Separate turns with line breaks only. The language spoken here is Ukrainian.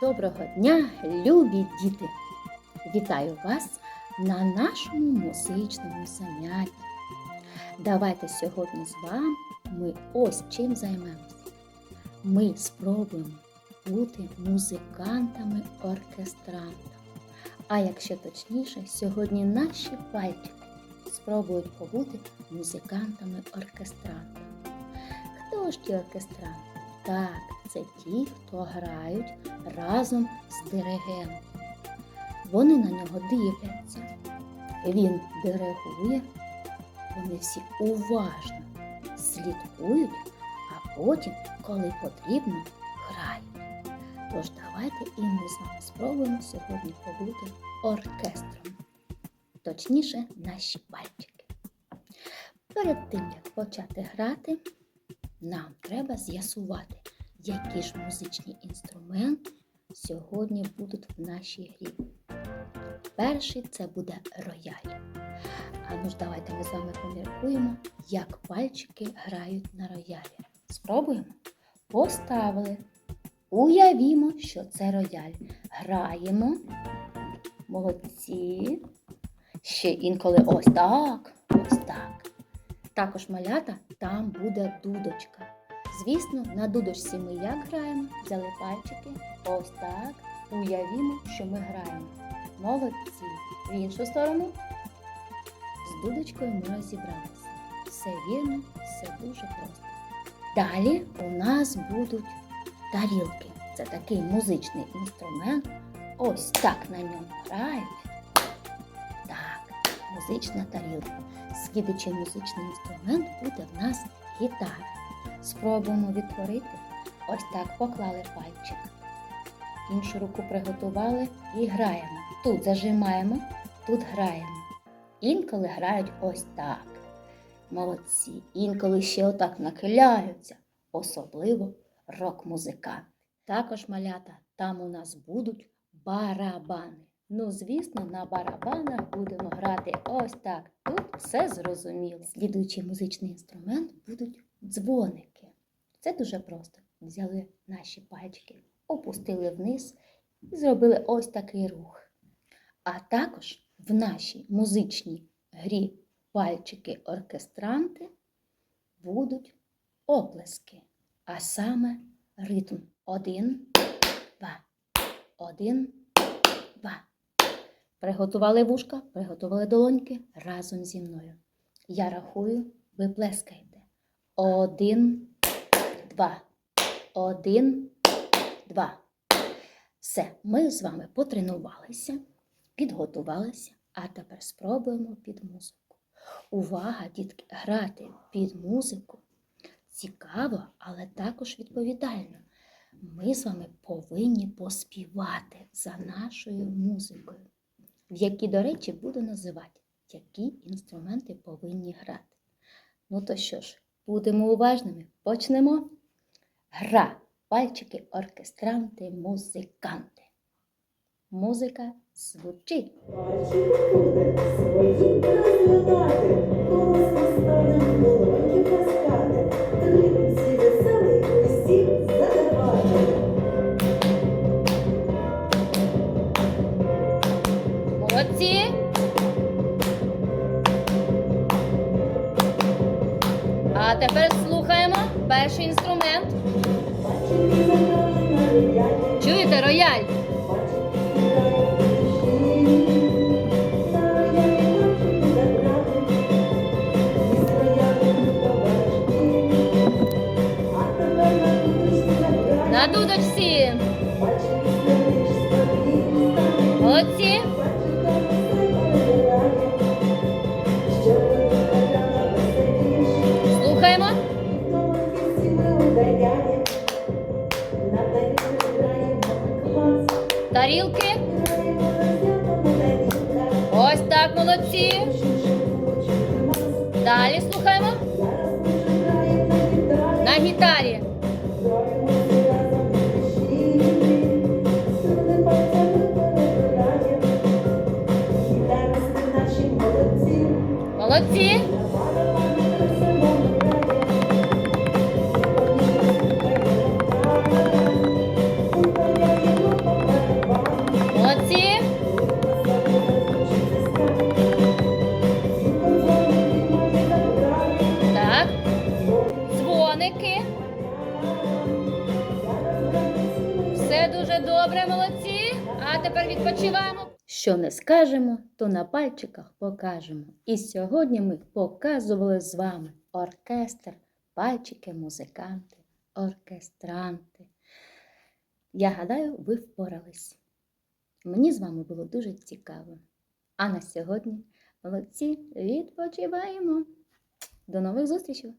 Доброго дня, любі діти! Вітаю вас на нашому музичному занятті. Давайте сьогодні з вами ми ось чим займемося. Ми спробуємо бути музикантами-оркестрантами. А якщо точніше, сьогодні наші пальчики спробують побути музикантами-оркестрантами. Хто ж ті оркестранти? Так, це ті, хто грають разом з диригентом. Вони на нього дивляться. Він диригує, вони всі уважно слідкують, а потім, коли потрібно, грають. Тож давайте і ми з вами спробуємо сьогодні побути оркестром. Точніше, наші пальчики. Перед тим, як почати грати, нам треба з'ясувати, які ж музичні інструменти сьогодні будуть в нашій грі. Перший це буде рояль. А ну ж давайте ми з вами поміркуємо, як пальчики грають на роялі. Спробуємо? Поставили. Уявімо, що це рояль. Граємо. Молодці. Ще інколи ось так. Також малята там буде дудочка. Звісно, на дудочці ми як граємо, взяли пальчики, ось так. Уявімо, що ми граємо. Молодці. В іншу сторону. З дудочкою ми розібралися. Все вірно, все дуже просто. Далі у нас будуть тарілки. Це такий музичний інструмент. Ось так на ньому грають. Музична тарілка. Слідуючий музичний інструмент буде в нас гітара. Спробуємо відтворити. Ось так поклали пальчик. Іншу руку приготували і граємо. Тут зажимаємо, тут граємо. Інколи грають ось так. Молодці. Інколи ще отак нахиляються, особливо рок-музиканти. Також малята там у нас будуть барабани. Ну, звісно, на барабанах будемо грати ось так. Тут все зрозуміло. Слідуючий музичний інструмент будуть дзвоники. Це дуже просто. Взяли наші пальчики, опустили вниз і зробили ось такий рух. А також в нашій музичній грі пальчики-оркестранти будуть оплески, а саме ритм. Один, два, один, два. Приготували вушка, приготували долоньки разом зі мною. Я рахую, ви плескаєте. Один, два. Один, два. Все, ми з вами потренувалися, підготувалися, а тепер спробуємо під музику. Увага, дітки, грати під музику цікаво, але також відповідально. Ми з вами повинні поспівати за нашою музикою, в якій, до речі, буду називати, які інструменти повинні грати. Ну то що ж, будемо уважними. Почнемо. Гра, пальчики, оркестранти, музиканти. Музика звучить.
Пальчики
А тепер слухаємо перший інструмент. Чуєте рояль?
На роялі пальчики
молодці. Далі слухаємо. На гітарі. Тепер відпочиваємо. Що не скажемо, то на пальчиках покажемо. І сьогодні ми показували з вами оркестр, пальчики, музиканти, оркестранти. Я гадаю, ви впорались. Мені з вами було дуже цікаво. А на сьогодні молодці відпочиваємо. До нових зустрічей!